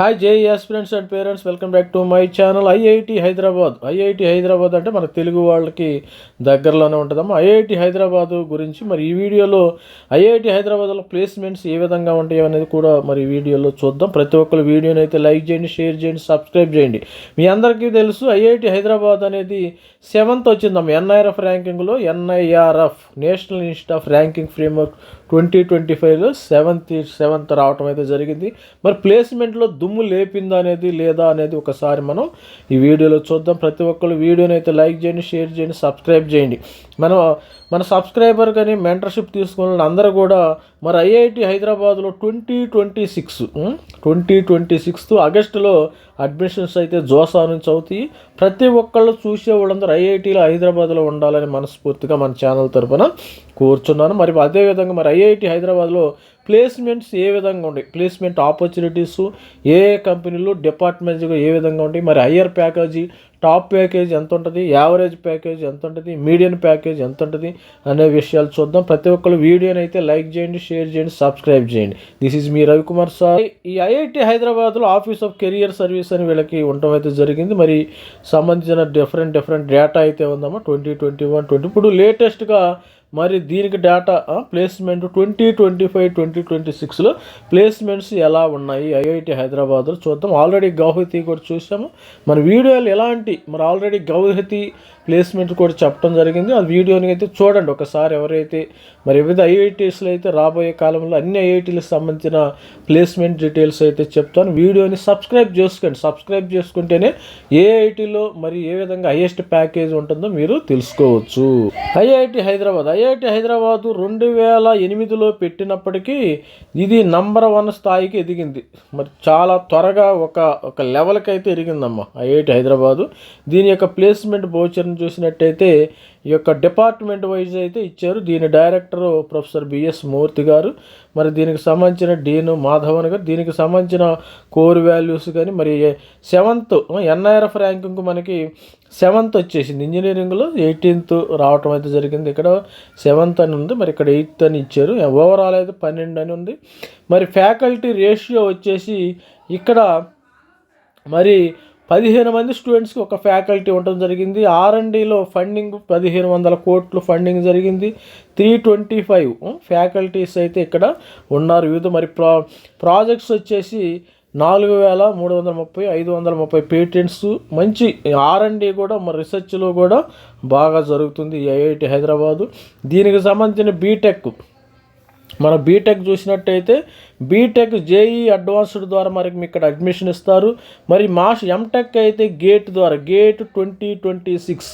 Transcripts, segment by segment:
Hi JEE friends and parents welcome back to my channel IIT Hyderabad IIT Hyderabad అంటే మన తెలుగు వాళ్ళకి దగ్గరలోనే ఉంటుందమ్మా. ఐఐటి హైదరాబాద్ గురించి మరి ఈ వీడియోలో ఐఐటి హైదరాబాద్లో ప్లేస్మెంట్స్ ఏ విధంగా ఉంటాయి అనేది కూడా మరి వీడియోలో చూద్దాం. ప్రతి ఒక్కరు వీడియోని అయితే లైక్ చేయండి షేర్ చేయండి సబ్స్క్రైబ్ చేయండి. మీ అందరికీ తెలుసు ఐఐటి హైదరాబాద్ అనేది సెవెంత్ వచ్చిందమ్మా. NIRF ర్యాంకింగ్లో NIRF national institute of ranking framework twenty twenty ఫైవ్లో సెవెంత్ సెవెంత్ రావటం అయితే జరిగింది. మరి ప్లేస్మెంట్లో దుమ్ము లేపిందా అనేది లేదా అనేది ఒకసారి మనం ఈ వీడియోలో చూద్దాం. ప్రతి ఒక్కరు వీడియోని అయితే లైక్ చేయండి షేర్ చేయండి సబ్స్క్రైబ్ చేయండి. మనం మన సబ్స్క్రైబర్ కానీ మెంటర్షిప్ తీసుకున్న అందరూ కూడా మరి ఐఐటి హైదరాబాద్లో twenty twenty six twenty twenty sixth ఆగస్టులో అడ్మిషన్స్ అయితే జోసా నుంచి అవుతాయి. ప్రతి ఒక్కళ్ళు చూసే వాళ్ళందరూ ఐఐటీలో హైదరాబాద్లో ఉండాలని మనస్ఫూర్తిగా మన ఛానల్ తరఫున కూర్చున్నాను. మరి అదేవిధంగా మరి ఐఐటి హైదరాబాద్లో ప్లేస్మెంట్స్ ఏ విధంగా ఉంటాయి ప్లేస్మెంట్ ఆపర్చునిటీస్ ఏ ఏ కంపెనీలు డిపార్ట్మెంట్స్గా ఏ విధంగా ఉంటాయి మరి హయ్యర్ ప్యాకేజీ టాప్ ప్యాకేజ్ ఎంత ఉంటుంది? యావరేజ్ ప్యాకేజ్ ఎంత ఉంటుంది? మీడియం ప్యాకేజ్ ఎంత ఉంటుంది? అనే విషయాలు చూద్దాం. ప్రతి ఒక్కరు వీడియోని అయితే లైక్ చేయండి షేర్ చేయండి సబ్స్క్రైబ్ చేయండి. This is me Ravikumar sir. ఈ ఐఐటి హైదరాబాద్లో ఆఫీస్ ఆఫ్ కెరియర్ సర్వీస్ అని వీళ్ళకి ఉండటం అయితే జరిగింది. మరి సంబంధించిన డిఫరెంట్ డిఫరెంట్ డేటా అయితే ఉందమ్మా. ట్వంటీ ట్వంటీ వన్ ట్వంటీ ఇప్పుడు లేటెస్ట్గా మరి దీనికి data placement twenty twenty five twenty twenty సిక్స్లో ప్లేస్మెంట్స్ ఎలా ఉన్నాయి? ఐఐటి హైదరాబాద్లో చూద్దాం. ఆల్రెడీ గౌహతి కూడా చూసాము. మన వీడియోలు ఎలాంటి మరి ఆల్రెడీ గౌహతి ప్లేస్మెంట్ కూడా చెప్పడం జరిగింది. ఆ వీడియోని అయితే చూడండి. ఒకసారి ఎవరైతే మరి వివిధ ఐఐటీస్లో అయితే రాబోయే కాలంలో అన్ని ఐఐటీలకు సంబంధించిన ప్లేస్మెంట్ డీటెయిల్స్ అయితే చెప్తాను. వీడియోని సబ్స్క్రైబ్ చేసుకోండి. సబ్స్క్రైబ్ చేసుకుంటేనే ఏ ఐఐటీలో మరి ఏ విధంగా హైయెస్ట్ ప్యాకేజ్ ఉంటుందో మీరు తెలుసుకోవచ్చు. ఐఐటి హైదరాబాద్. ఐఐటి హైదరాబాద్ రెండు వేల ఎనిమిదిలో పెట్టినప్పటికీ ఇది నంబర్ వన్ స్థాయికి ఎదిగింది. మరి చాలా త్వరగా ఒక ఒక లెవెల్కి అయితే ఎదిగిందమ్మా ఐఐటి హైదరాబాదు. దీని యొక్క ప్లేస్మెంట్ బోచర్ని చూసినట్టయితే ఈ యొక్క డిపార్ట్మెంట్ వైజ్ అయితే ఇచ్చారు. దీని డైరెక్టర్ ప్రొఫెసర్ బిఎస్ మూర్తి గారు. మరి దీనికి సంబంధించిన డీన్ మాధవన్ గారు. దీనికి సంబంధించిన కోర్ వాల్యూస్ కానీ మరి సెవెంత్ ఎన్ఐఆర్ఎఫ్ ర్యాంకింగ్ మనకి సెవెంత్ వచ్చేసింది. ఇంజనీరింగ్లో ఎయిటీన్త్ రావటం అయితే జరిగింది. ఇక్కడ సెవెంత్ అని ఉంది. మరి ఇక్కడ ఎయిత్ అని ఇచ్చారు. ఓవరాల్ అయితే పన్నెండు అని ఉంది. మరి ఫ్యాకల్టీ రేషియో వచ్చేసి ఇక్కడ మరి పదిహేను మంది స్టూడెంట్స్కి ఒక ఫ్యాకల్టీ ఉండడం జరిగింది. ఆర్ఎండ్లో ఫండింగ్ పదిహేను వందల కోట్లు ఫండింగ్ జరిగింది. త్రీ ట్వంటీ ఫైవ్ ఫ్యాకల్టీస్ అయితే ఇక్కడ ఉన్నారు. వివిధ మరి ప్రా ప్రాజెక్ట్స్ వచ్చేసి నాలుగు వేల మూడు వందల ముప్పై ఐదు వందల ముప్పై పేటెంట్స్ మంచి ఆర్ఎండి కూడా మరి రీసెర్చ్లో కూడా బాగా జరుగుతుంది ఐఐటి హైదరాబాదు. దీనికి సంబంధించిన బీటెక్ మన బీటెక్ చూసినట్టయితే బీటెక్ జేఈ అడ్వాన్స్డ్ ద్వారా మరి మీకు ఇక్కడ అడ్మిషన్ ఇస్తారు. మరి మాస్ ఎంటెక్ అయితే గేట్ ద్వారా గేట్ ట్వంటీ ట్వంటీ సిక్స్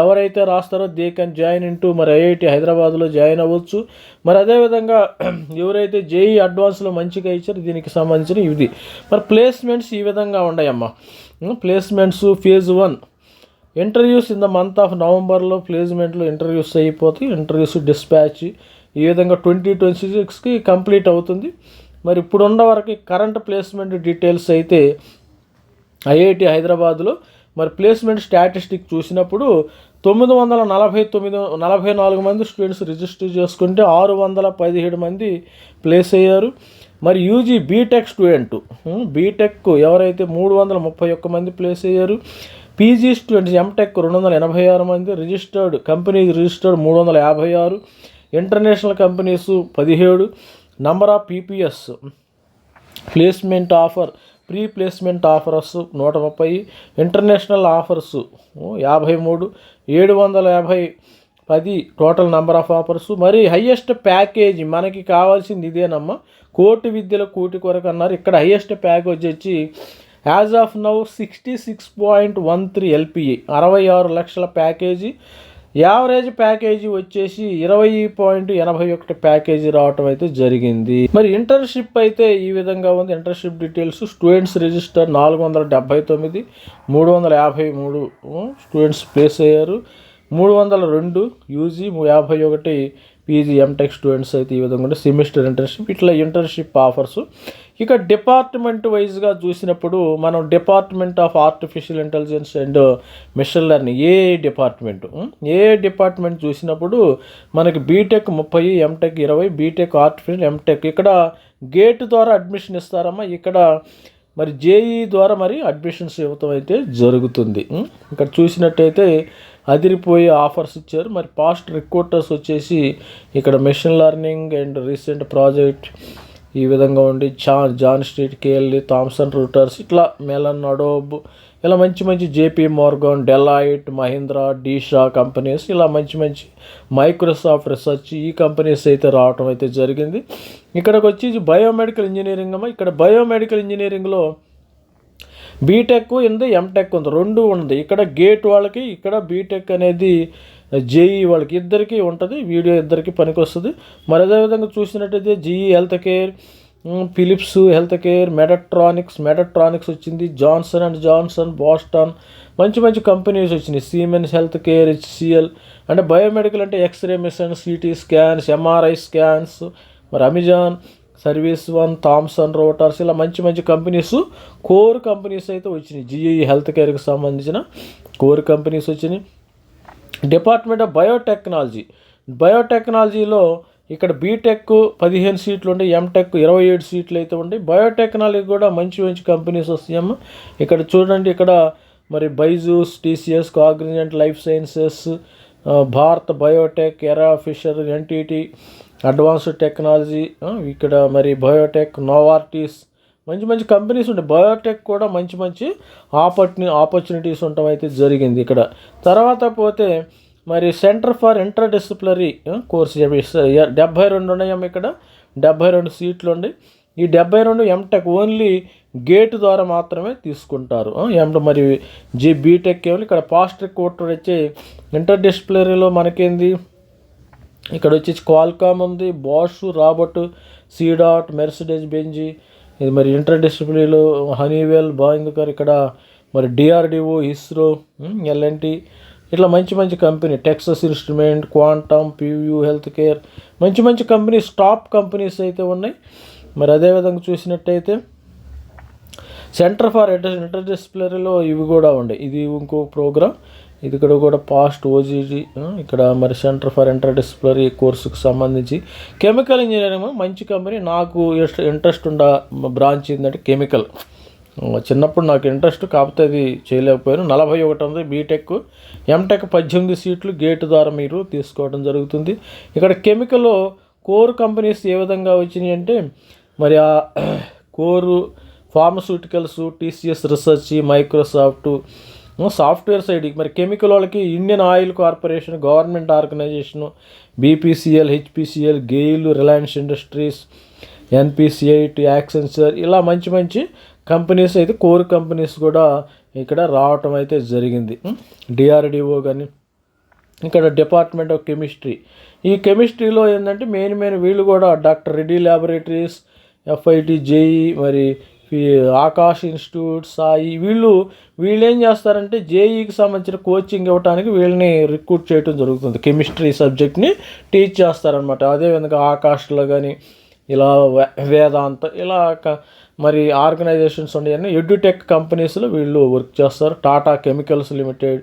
ఎవరైతే రాస్తారో దే కెన్ జాయిన్ ఇంటూ మరి ఐఐటి హైదరాబాద్లో జాయిన్ అవ్వచ్చు. మరి అదేవిధంగా ఎవరైతే జేఈ అడ్వాన్స్లో మంచిగా ఇచ్చారో దీనికి సంబంధించిన ఇది. మరి ప్లేస్మెంట్స్ ఈ విధంగా ఉన్నాయమ్మా placements phase one interviews in the month of నవంబర్లో ప్లేస్మెంట్లో ఇంటర్వ్యూస్ అయిపోతాయి. ఇంటర్వ్యూస్ డిస్పాచ్ ఈ విధంగా ట్వంటీ ట్వంటీ సిక్స్కి కంప్లీట్ అవుతుంది. మరి ఇప్పుడున్న వరకు కరెంట్ ప్లేస్మెంట్ డీటెయిల్స్ అయితే ఐఐటి హైదరాబాద్లో మరి ప్లేస్మెంట్ స్టాటిస్టిక్ చూసినప్పుడు తొమ్మిది వందల నలభై తొమ్మిది నలభై నాలుగు మంది స్టూడెంట్స్ రిజిస్టర్ చేసుకుంటే ఆరు వందల పదిహేడు మంది ప్లేస్ అయ్యారు. మరి యూజీ బీటెక్ స్టూడెంట్ బీటెక్ ఎవరైతే మూడు వందల ముప్పై ఒక్క మంది ప్లేస్ అయ్యారు పీజీ స్టూడెంట్స్ ఎంటెక్ రెండు వందల ఎనభై ఆరు మంది రిజిస్టర్డ్ కంపెనీ రిజిస్టర్డ్ మూడు వందల యాభై ఆరు ఇంటర్నేషనల్ కంపెనీస్ పదిహేడు. Number of PPS placement offer pre placement offers నూట ముప్పై. ఇంటర్నేషనల్ ఆఫర్స్ యాభై మూడు. ఏడు వందల యాభై పది టోటల్ నెంబర్ ఆఫ్ ఆఫర్స్ మరి హయ్యెస్ట్ ప్యాకేజీ మనకి కావాల్సింది ఇదేనమ్మా. కోటి విద్యల కోటి కొరకు అన్నారు. ఇక్కడ హయ్యెస్ట్ ప్యాకేజ్ వచ్చి as of now sixty six point one three LPA అరవై ఆరు లక్షల ప్యాకేజీ యావరేజ్ ప్యాకేజీ వచ్చేసి ఇరవై పాయింట్ ఎనభై ఒకటి ప్యాకేజీ రావటం అయితే జరిగింది. మరి ఇంటర్న్షిప్ అయితే ఈ విధంగా ఉంది. ఇంటర్న్షిప్ డీటెయిల్స్ స్టూడెంట్స్ రిజిస్టర్ నాలుగు వందల డెబ్బై తొమ్మిది మూడు వందల యాభై మూడు స్టూడెంట్స్ ప్లేస్ అయ్యారు. మూడు వందల రెండు యూజీ యాభై ఒకటి పీజీ ఎంటెక్ స్టూడెంట్స్ అయితే ఈ విధంగా ఉంటే సెమిస్టర్ ఇంటర్న్షిప్ ఇట్లా ఇంటర్న్షిప్ ఆఫర్స్ ఇక డిపార్ట్మెంట్ వైజ్గా చూసినప్పుడు మనం department of artificial intelligence and machine learning A department? ఏ డిపార్ట్మెంట్ చూసినప్పుడు మనకి బీటెక్ ముప్పై ఎంటెక్ ఇరవై బీటెక్ ఆర్టిఫిషియల్ ఎంటెక్. ఇక్కడ గేట్ ద్వారా అడ్మిషన్ ఇస్తారమ్మా. ఇక్కడ మరి జేఈ ద్వారా మరి అడ్మిషన్స్ ఇవ్వటం అయితే జరుగుతుంది. ఇక్కడ చూసినట్టయితే అదిరిపోయే ఆఫర్స్ ఇచ్చారు. మరి పాస్ట్ రిక్రూటర్స్ వచ్చేసి ఇక్కడ machine learning and recent project ఈ విధంగా ఉండి Jane Jane Street KLE Thomson Reuters ఇట్లా మెలన్ అడోబ్ ఇలా మంచి మంచి JP Morgan Deloitte Mahindra D Shaw companies ఇలా మంచి మంచి మైక్రోసాఫ్ట్ రీసెర్చ్ ఈ కంపెనీస్ అయితే రావటం అయితే జరిగింది. ఇక్కడికి వచ్చి బయోమెడికల్ ఇంజనీరింగ్ అమ్మ. ఇక్కడ బయోమెడికల్ ఇంజనీరింగ్లో బీటెక్ ఉంది ఎంటెక్ ఉంది రెండు ఉంది. ఇక్కడ గేట్ వాళ్ళకి ఇక్కడ బీటెక్ అనేది జేఈ వాళ్ళకి ఇద్దరికి ఉంటుంది వీడియో ఇద్దరికి పనికొస్తుంది. మరి అదేవిధంగా చూసినట్టయితే GE health care Philips health care Medtronics Medtronics వచ్చింది జాన్సన్ అండ్ జాన్సన్ బాస్టన్ మంచి మంచి కంపెనీస్ వచ్చినాయి. సీమెన్స్ హెల్త్ కేర్ హెచ్సిఎల్ అంటే బయోమెడికల్ అంటే x ray machine CT scans MRI scans మరి Amazon service one Thomson Reuters ఇలా మంచి మంచి కంపెనీస్ కోర్ కంపెనీస్ అయితే వచ్చినాయి. జిఈ హెల్త్ కేర్కి సంబంధించిన కోర్ కంపెనీస్ వచ్చినాయి. Department of biotechnology. బయోటెక్నాలజీలో ఇక్కడ బీటెక్ పదిహేను సీట్లు ఉండే ఎంటెక్ ఇరవై ఏడు సీట్లు అయితే ఉండే బయోటెక్నాలజీ కూడా మంచి మంచి కంపెనీస్ వస్తాయమ్మ. ఇక్కడ చూడండి ఇక్కడ మరి Byju's TCS Cognizant life sciences Bharat Biotech ఎరా ఫిషర్ ఎన్టీటీ అడ్వాన్స్డ్ టెక్నాలజీ ఇక్కడ మరి బయోటెక్ నోవార్టీస్ మంచి మంచి కంపెనీస్ ఉంటాయి బయోటెక్ కూడా మంచి మంచి ఆపర్చుని ఆపర్చునిటీస్ ఉండటం అయితే జరిగింది ఇక్కడ. తర్వాత పోతే మరి centre for interdisciplinary course డెబ్బై రెండు ఉన్నాయమ్మ ఇక్కడ. డెబ్బై రెండు సీట్లు ఉండి ఈ డెబ్బై రెండు ఎంటెక్ ఓన్లీ గేట్ ద్వారా మాత్రమే తీసుకుంటారు. ఎంట మరి జీ బీటెక్ ఏమో ఇక్కడ పాస్ట్ కోర్టు వచ్చి ఇంటర్ డిసిప్లినరీలో మనకేంది? ఇక్కడ వచ్చేసి క్వాల్కామ్ ఉంది Bosch Robert CDOT Mercedes Benz ఇది మరి ఇంటర్ డిసిప్లినరీలో హనీవెల్ గారు ఇక్కడ మరి డిఆర్డిఓ ఇస్రో ఎల్ఎన్టీ ఇట్లా మంచి మంచి కంపెనీ టెక్సస్ ఇన్స్ట్రుమెంట్ క్వాంటమ్ పియూ హెల్త్ కేర్ మంచి మంచి కంపెనీస్ టాప్ కంపెనీస్ అయితే ఉన్నాయి. మరి అదేవిధంగా చూసినట్టయితే సెంటర్ ఫర్ ఇంటర్ ఇంటర్ డిసిప్లినరీలో ఇవి కూడా ఉండే. ఇది ఇంకో ప్రోగ్రామ్. ఇది ఇక్కడ కూడా పాస్ట్ ఓజీజీ ఇక్కడ మరి సెంటర్ ఫర్ ఇంటర్ డిసిప్లినరీ కోర్సుకు సంబంధించి కెమికల్ ఇంజనీరింగ్ మంచి కంపెనీ నాకు ఇంట్రెస్ట్ ఉన్న బ్రాంచ్ ఏంటంటే కెమికల్ చిన్నప్పుడు నాకు ఇంట్రెస్ట్ కాకపోతే అది చేయలేకపోయాను. నలభై ఒకటి ఉంది బీటెక్ ఎంటెక్ పద్దెనిమిది సీట్లు గేట్ ద్వారా మీరు తీసుకోవడం జరుగుతుంది. ఇక్కడ కెమికల్లో కోర్ కంపెనీస్ ఏ విధంగా వచ్చినాయి అంటే మరి ఆ core pharmaceuticals TCS research Microsoft software side మరి కెమికల్ వాళ్ళకి Indian Oil Corporation government organisation BPCL HPCL GAIL Reliance Industries ఎన్పిసిఐట్ Accenture ఇలా మంచి మంచి కంపెనీస్ అయితే కోర్ కంపెనీస్ కూడా ఇక్కడ రావటం అయితే జరిగింది. డిఆర్డిఓ కానీ ఇక్కడ డిపార్ట్మెంట్ ఆఫ్ కెమిస్ట్రీ ఈ కెమిస్ట్రీలో ఏంటంటే మెయిన్ మెయిన్ వీళ్ళు కూడా doctor Reddy laboratories FIITJEE మరి ఆకాష్ ఇన్స్టిట్యూట్ సాయి వీళ్ళు వీళ్ళు ఏం చేస్తారంటే జేఈకి సంబంధించిన కోచింగ్ ఇవ్వడానికి వీళ్ళని రిక్రూట్ చేయడం జరుగుతుంది. కెమిస్ట్రీ సబ్జెక్ట్ని టీచ్ చేస్తారనమాట అదేవిధంగా ఆకాష్లో కానీ ఇలా వేదాంత ఇలా మరి ఆర్గనైజేషన్స్ ఉన్నాయని ఎడ్యుటెక్ కంపెనీస్లో వీళ్ళు వర్క్ చేస్తారు. Tata chemicals limited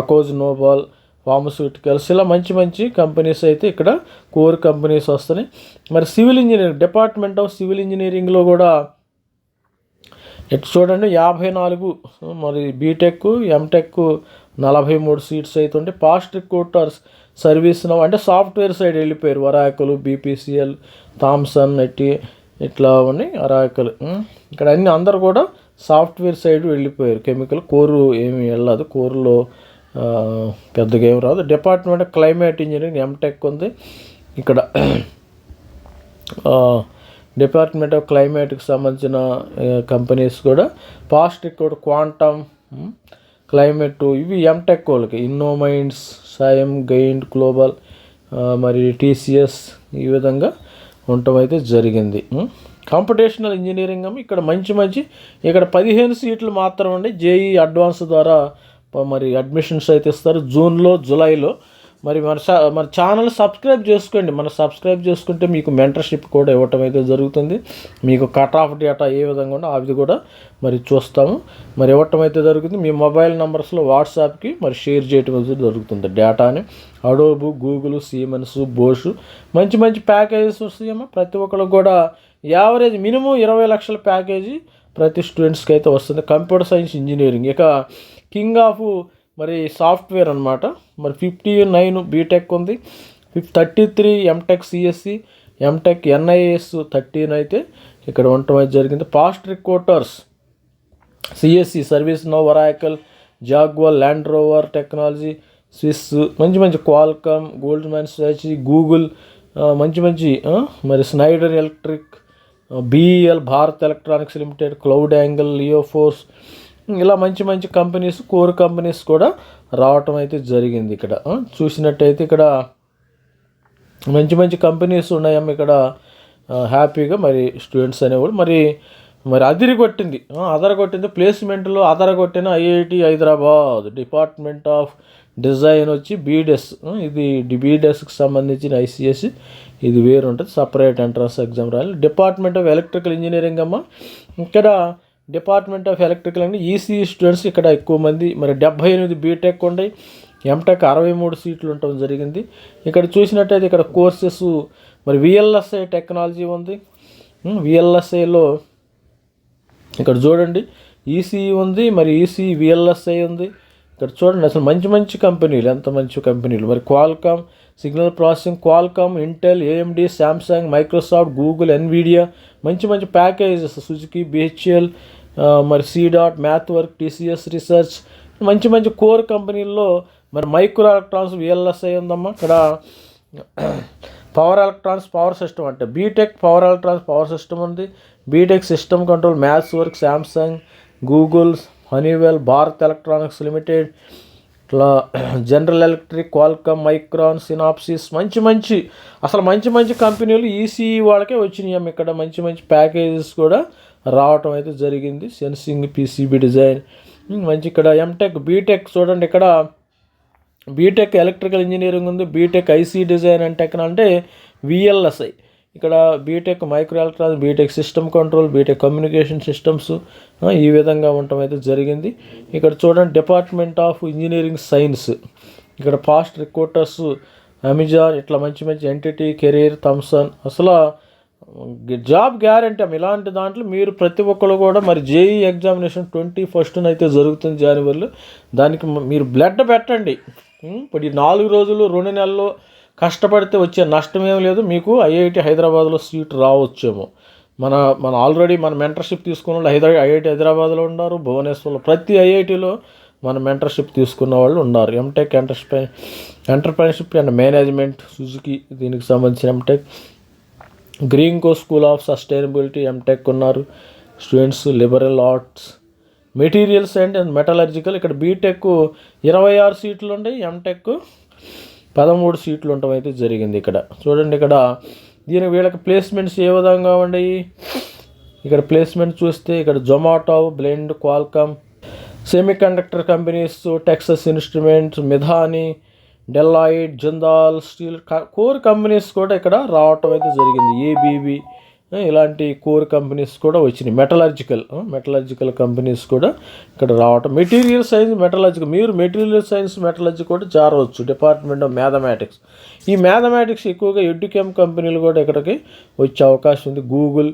Akzo Nobel pharmaceuticals ఇలా మంచి మంచి కంపెనీస్ అయితే ఇక్కడ కోర్ కంపెనీస్ వస్తున్నాయి. మరి civil engineering department of civil ఇంజనీరింగ్లో కూడా ఇటు చూడండి యాభై నాలుగు మరి బీటెక్ ఎంటెక్ నలభై మూడు సీట్స్ అయితే ఉంటే పాస్ట్ రిక్రూటర్స్ సర్వీస్ అంటే సాఫ్ట్వేర్ సైడ్ వెళ్ళిపోయారు. వరాకులు బీపీసీఎల్ థామ్సన్ ఎట్టి ఇట్లా ఉన్నాయి అరాకులు ఇక్కడ అన్ని అందరు కూడా సాఫ్ట్వేర్ సైడ్ వెళ్ళిపోయారు. కెమికల్ కోరు ఏమి వెళ్ళదు. కోరులో పెద్దగా ఏం రాదు. డిపార్ట్మెంట్ క్లైమేట్ ఇంజనీరింగ్ ఎంటెక్ ఉంది. ఇక్కడ డిపార్ట్మెంట్ ఆఫ్ క్లైమేట్కి సంబంధించిన కంపెనీస్ కూడా పాస్ట్ రికార్డ్ క్వాంటమ్ క్లైమేట్ ఇవి ఎంటెక్ వాళ్ళకి. ఇన్నోమైండ్స్ సాయం గైండ్ గ్లోబల్ మరి టీసీఎస్ ఈ విధంగా ఉండటం అయితే జరిగింది. కాంపిటేషనల్ ఇంజనీరింగ్ ఇక్కడ మంచి మంచి ఇక్కడ పదిహేను సీట్లు మాత్రం ఉండి జేఈ అడ్వాన్స్ ద్వారా మరి అడ్మిషన్స్ అయితే ఇస్తారు. జూన్లో జూలైలో మరి మన మన ఛానల్ సబ్స్క్రైబ్ చేసుకోండి. మన సబ్స్క్రైబ్ చేసుకుంటే మీకు మెంటర్షిప్ కూడా ఇవ్వటం అయితే జరుగుతుంది. మీకు కట్ ఆఫ్ డేటా ఏ విధంగా ఉందో అవి కూడా మరి చూస్తాము. మరి ఇవ్వటం అయితే జరుగుతుంది. మీ మొబైల్ నెంబర్స్లో వాట్సాప్కి మరి షేర్ చేయటం అయితే జరుగుతుంది. డేటాని అడోబు గూగుల్ సీమన్స్ బోషు మంచి మంచి ప్యాకేజెస్ వస్తాయమ్మా ప్రతి ఒక్కరికి కూడా యావరేజ్ మినిమం ఇరవై లక్షల ప్యాకేజీ ప్రతి స్టూడెంట్స్కి అయితే వస్తుంది. Computer science engineering. ఇక కింగ్ ఆఫ్ మరి సాఫ్ట్వేర్ అనమాట మరి ఫిఫ్టీ నైన్ బీటెక్ ఉంది. Fif thirty three MTech CSC MTech NIS thirteen అయితే ఇక్కడ ఉండటం అయితే జరిగింది. Past recruiters CSC ServiceNow Oracle Jaguar Land Rover technology Swiss మంచి మంచి క్వాల్కమ్ గోల్డ్ మ్యాన్ గూగుల్ మంచి మంచి మరి Schneider Electric BEL Bharat Electronics Limited cloud angle లియోఫోర్స్ ఇలా మంచి మంచి కంపెనీస్ కోర్ కంపెనీస్ కూడా రావటం అయితే జరిగింది ఇక్కడ. చూసినట్టయితే ఇక్కడ మంచి మంచి కంపెనీస్ ఉన్నాయమ్మ ఇక్కడ. హ్యాపీగా మరి స్టూడెంట్స్ అనేవాళ్ళు మరి మరి అదిరి కొట్టింది అదర కొట్టింది ప్లేస్మెంట్లో అదర కొట్టిన IIT Hyderabad department of design వచ్చి బీడెస్. ఇది బీడెస్కి సంబంధించిన ఐసిఎస్ ఇది వేరు ఉంటుంది సపరేట్ ఎంట్రన్స్ ఎగ్జామ్ రాయాలి. డిపార్ట్మెంట్ ఆఫ్ ఎలక్ట్రికల్ ఇంజనీరింగ్ అమ్మ. ఇక్కడ department of electrical and ECE students ఇక్కడ ఎక్కువ మంది మరి డెబ్బై ఎనిమిది బీటెక్ ఉన్నాయి ఎంటెక్ అరవై మూడు సీట్లు ఉండటం జరిగింది. ఇక్కడ చూసినట్టయితే ఇక్కడ కోర్సెస్ మరి విఎల్ఎస్ఐ టెక్నాలజీ ఉంది. విఎల్ఎస్ఐలో ఇక్కడ చూడండి ఈసీఈ ఉంది మరి ఈసీ విఎల్ఎస్ఐ ఉంది. ఇక్కడ చూడండి అసలు మంచి మంచి కంపెనీలు ఎంత మంచి కంపెనీలు. మరి Qualcomm signal processing Qualcomm Intel AMD Samsung Microsoft Google Nvidia మంచి మంచి ప్యాకేజెస్ సుజుకి బిహెచ్ఎల్ మరి CDOT math work TCS research మంచి మంచి కోర్ కంపెనీల్లో మరి మైక్రో ఎలక్ట్రానిక్స్ విఎల్ఎస్ఐ ఉందమ్మా. ఇక్కడ పవర్ ఎలక్ట్రానిక్స్ పవర్ సిస్టమ్ అంటే BTech power electronics power system ఉంది. BTech system control maths work Samsung Google Honeywell Bharat electronics limited ఇట్లా general electric Qualcomm Micron Synopsys మంచి మంచి అసలు మంచి మంచి కంపెనీలు ఈసీఈ వాళ్ళకే వచ్చినాయి ఇక్కడ మంచి మంచి ప్యాకేజెస్ కూడా రావటం అయితే జరిగింది. సెన్సింగ్ పీసీబీ డిజైన్ మంచి ఇక్కడ ఎంటెక్ బీటెక్ చూడండి ఇక్కడ. బీటెక్ ఎలక్ట్రికల్ ఇంజనీరింగ్ ఉంది. BTech IC design and tech అంటే విఎల్ఎస్ఐ ఇక్కడ BTech micro electronic BTech system control BTech communication systems ఈ విధంగా ఉండటం అయితే జరిగింది. ఇక్కడ చూడండి డిపార్ట్మెంట్ ఆఫ్ ఇంజనీరింగ్ సైన్స్ ఇక్కడ ఫాస్ట్ రిక్రూటర్స్ అమెజాన్ ఇట్లా మంచి మంచి ఎంటిటీ కెరీర్ థమ్సన్ అసలు జాబ్ గ్యారంటీ అమ్మ. ఇలాంటి దాంట్లో మీరు ప్రతి ఒక్కరు కూడా మరి జేఈ ఎగ్జామినేషన్ ట్వంటీ ఫస్ట్న అయితే జరుగుతుంది జనవరిలో దానికి మీరు బ్లడ్ పెట్టండి. ఇప్పుడు ఈ నాలుగు రోజులు రెండు నెలలు కష్టపడితే వచ్చే నష్టం ఏం లేదు. మీకు ఐఐటి హైదరాబాద్లో సీట్ రావచ్చేమో. మన మన ఆల్రెడీ మన మెంటర్షిప్ తీసుకున్న వాళ్ళు హైదరా ఐఐటి హైదరాబాద్లో ఉన్నారు. భువనేశ్వర్లో ప్రతి ఐఐటిలో మన మెంటర్షిప్ తీసుకున్న వాళ్ళు ఉన్నారు. ఎంటెక్ ఎంటర్ప్రై ఎంటర్ప్రైన్షిప్ అండ్ మేనేజ్మెంట్ సుజుకి దీనికి సంబంధించిన MTech green co school of sustainability MTech ఉన్నారు. Students liberal arts materials and metallurgical. ఇక్కడ బీటెక్ ఇరవై ఆరు సీట్లు ఉండే ఎంటెక్ పదమూడు సీట్లు ఉండటం అయితే జరిగింది ఇక్కడ. చూడండి ఇక్కడ. దీని వీళ్ళకి ప్లేస్మెంట్స్ ఏ విధంగా ఉండయి? ఇక్కడ ప్లేస్మెంట్ చూస్తే ఇక్కడ Zomato blend Qualcomm semi conductor companies Texas Instruments Midhani Deloitte Jindal steel core companies కూడా ఇక్కడ రావటం అయితే జరిగింది. ఏబీబీ ఇలాంటి కోర్ కంపెనీస్ కూడా వచ్చినాయి. మెటలర్జికల్ మెటలర్జికల్ కంపెనీస్ కూడా ఇక్కడ రావటం. Material science metallurgical. మీరు మెటీరియల్ సైన్స్ మెటలర్జీ కూడా చేరవచ్చు డిపార్ట్మెంట్ ఆఫ్ మ్యాథమెటిక్స్. ఈ మ్యాథమెటిక్స్ ఎక్కువగా ఎడ్యుకేమ్ కంపెనీలు కూడా ఇక్కడికి వచ్చే అవకాశం ఉంది. Google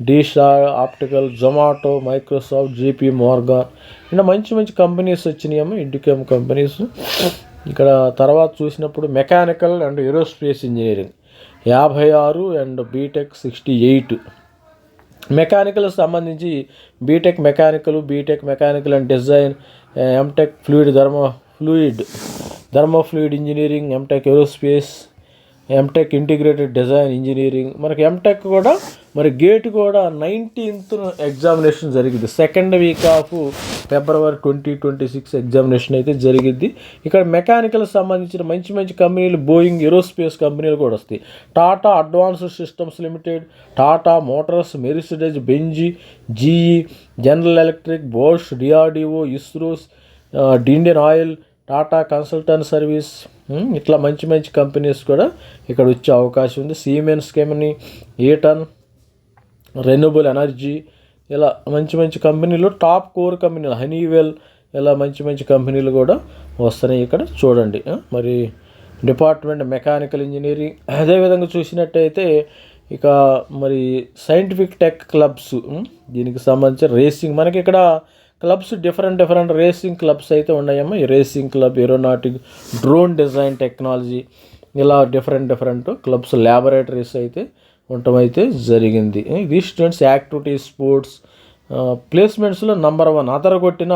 D E Shaw optical Zomato Microsoft JP Morgan. ఇలా మంచి మంచి కంపెనీస్ వచ్చినాయేమో ఎడ్యుకేమ్ కంపెనీస్. ఇక్కడ తర్వాత చూసినప్పుడు మెకానికల్ అండ్ ఏరోస్పేస్ ఇంజనీరింగ్. యాభై ఆరు and BTech sixty eight. Mechanical సంబంధించి BTech mechanical BTech mechanical and design MTech fluid thermo fluid thermo fluid engineering MTech aerospace MTech integrated design engineering. మనకి ఎంటెక్ కూడా మరి GATE కూడా నైన్టీన్త్ ఎగ్జామినేషన్ జరిగింది. Second week of February twenty twenty six examination అయితే జరిగింది. ఇక్కడ mechanical సంబంధించిన మంచి మంచి కంపెనీలు బోయింగ్ ఏరోస్పేస్ కంపెనీలు కూడా వస్తాయి. Tata advanced systems limited Tata motors Mercedes Benz GE general electric Bosch DRDO ISRO's Indian oil Tata consultant service ఇట్లా మంచి మంచి కంపెనీస్ కూడా ఇక్కడ వచ్చే అవకాశం ఉంది. Siemens company Eaton renewable energy ఇలా మంచి మంచి కంపెనీలు టాప్ కోర్ కంపెనీలు హనీవెల్ ఇలా మంచి మంచి కంపెనీలు కూడా వస్తున్నాయి ఇక్కడ చూడండి. మరి డిపార్ట్మెంట్ మెకానికల్ ఇంజనీరింగ్ అదేవిధంగా చూసినట్టయితే ఇక మరి సైంటిఫిక్ టెక్ క్లబ్స్ దీనికి సంబంధించి రేసింగ్ మనకి ఇక్కడ clubs different different racing clubs అయితే ఉన్నాయమ్మా. ఈ racing club aeronautic drone design technology ఇలా డిఫరెంట్ డిఫరెంట్ క్లబ్స్ ల్యాబొరేటరీస్ అయితే ఉండటం అయితే జరిగింది ఇది స్టూడెంట్స్ యాక్టివిటీస్ స్పోర్ట్స్ ప్లేస్మెంట్స్లో నంబర్ వన్ అదరగొట్టిన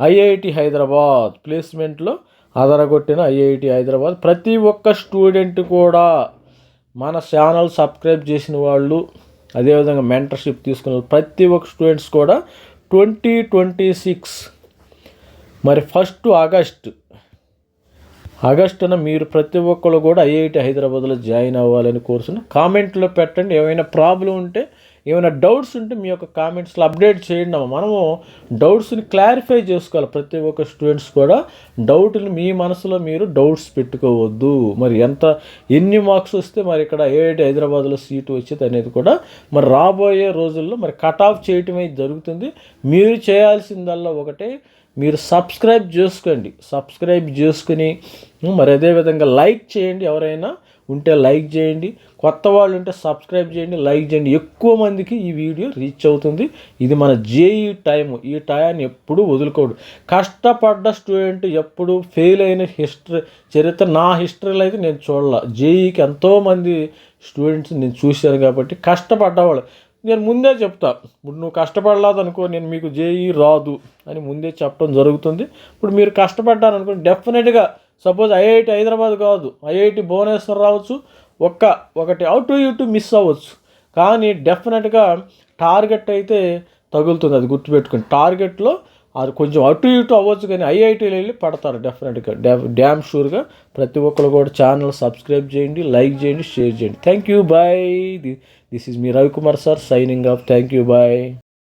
ఐఐటి హైదరాబాద్. ప్లేస్మెంట్లో అదరగొట్టిన ఐఐటి హైదరాబాద్. ప్రతి ఒక్క స్టూడెంట్ కూడా మన ఛానల్ సబ్స్క్రైబ్ చేసిన వాళ్ళు అదేవిధంగా మెంటర్షిప్ తీసుకున్న వాళ్ళు, ప్రతి ఒక్క స్టూడెంట్స్ కూడా ట్వంటీ ట్వంటీ సిక్స్ మరి ఫస్ట్ ఆగస్ట్ ఆగస్టున మీరు ప్రతి ఒక్కరు కూడా ఐఐటి హైదరాబాద్లో జాయిన్ అవ్వాలని కోరుతున్నా కామెంట్లో పెట్టండి. ఏమైనా ప్రాబ్లం ఉంటే ఏమైనా డౌట్స్ ఉంటే మీ యొక్క కామెంట్స్లో అప్డేట్ చేయండి మనము డౌట్స్ని క్లారిఫై చేసుకోవాలి. ప్రతి ఒక్క స్టూడెంట్స్ కూడా డౌట్ని మీ మనసులో మీరు డౌట్స్ పెట్టుకోవద్దు. మరి ఎంత ఎన్ని మార్క్స్ వస్తే మరి ఇక్కడ ఐఐటి హైదరాబాద్లో సీటు వచ్చేది అనేది కూడా మరి రాబోయే రోజుల్లో మరి కట్ ఆఫ్ చేయటం అయితే జరుగుతుంది. మీరు చేయాల్సిందల్లా ఒకటే మీరు సబ్స్క్రైబ్ చేసుకోండి. సబ్స్క్రైబ్ చేసుకుని మరి అదేవిధంగా లైక్ చేయండి ఎవరైనా ఉంటే లైక్ చేయండి. కొత్త వాళ్ళు ఉంటే సబ్స్క్రైబ్ చేయండి లైక్ చేయండి. ఎక్కువ మందికి ఈ వీడియో రీచ్ అవుతుంది. ఇది మన జేఈ టైం ఈ టయాన్ని ఎప్పుడూ వదులుకోడు. కష్టపడ్డ స్టూడెంట్ ఎప్పుడు ఫెయిల్ అయిన హిస్టరీ చరిత్ర నా హిస్టరీలో అయితే నేను చూడాల. జేఈకి ఎంతోమంది స్టూడెంట్స్ నేను చూశాను కాబట్టి కష్టపడ్డవాళ్ళు. నేను ముందే చెప్తా. ఇప్పుడు నువ్వు కష్టపడలేదు అనుకో నేను మీకు జేఈ రాదు అని ముందే చెప్పడం జరుగుతుంది. ఇప్పుడు మీరు కష్టపడ్డారనుకో డెఫినెట్గా సపోజ్ ఐఐటి హైదరాబాద్ కాదు ఐఐటి భువనేశ్వర్ రావచ్చు ఒక్క ఒకటి అవుట్ ఇటు మిస్ అవ్వచ్చు. కానీ డెఫినెట్గా టార్గెట్ అయితే తగులుతుంది అది గుర్తుపెట్టుకుని టార్గెట్లో అది కొంచెం అటు ఇటు అవ్వచ్చు కానీ ఐఐటీలు వెళ్ళి పడతారు డెఫినెట్గా డ్యామ్ షూర్గా ప్రతి ఒక్కరు కూడా ఛానల్ సబ్స్క్రైబ్ చేయండి లైక్ చేయండి షేర్ చేయండి. Thank you bye This is me Ravi Kumar sir signing off. Thank you. Bye.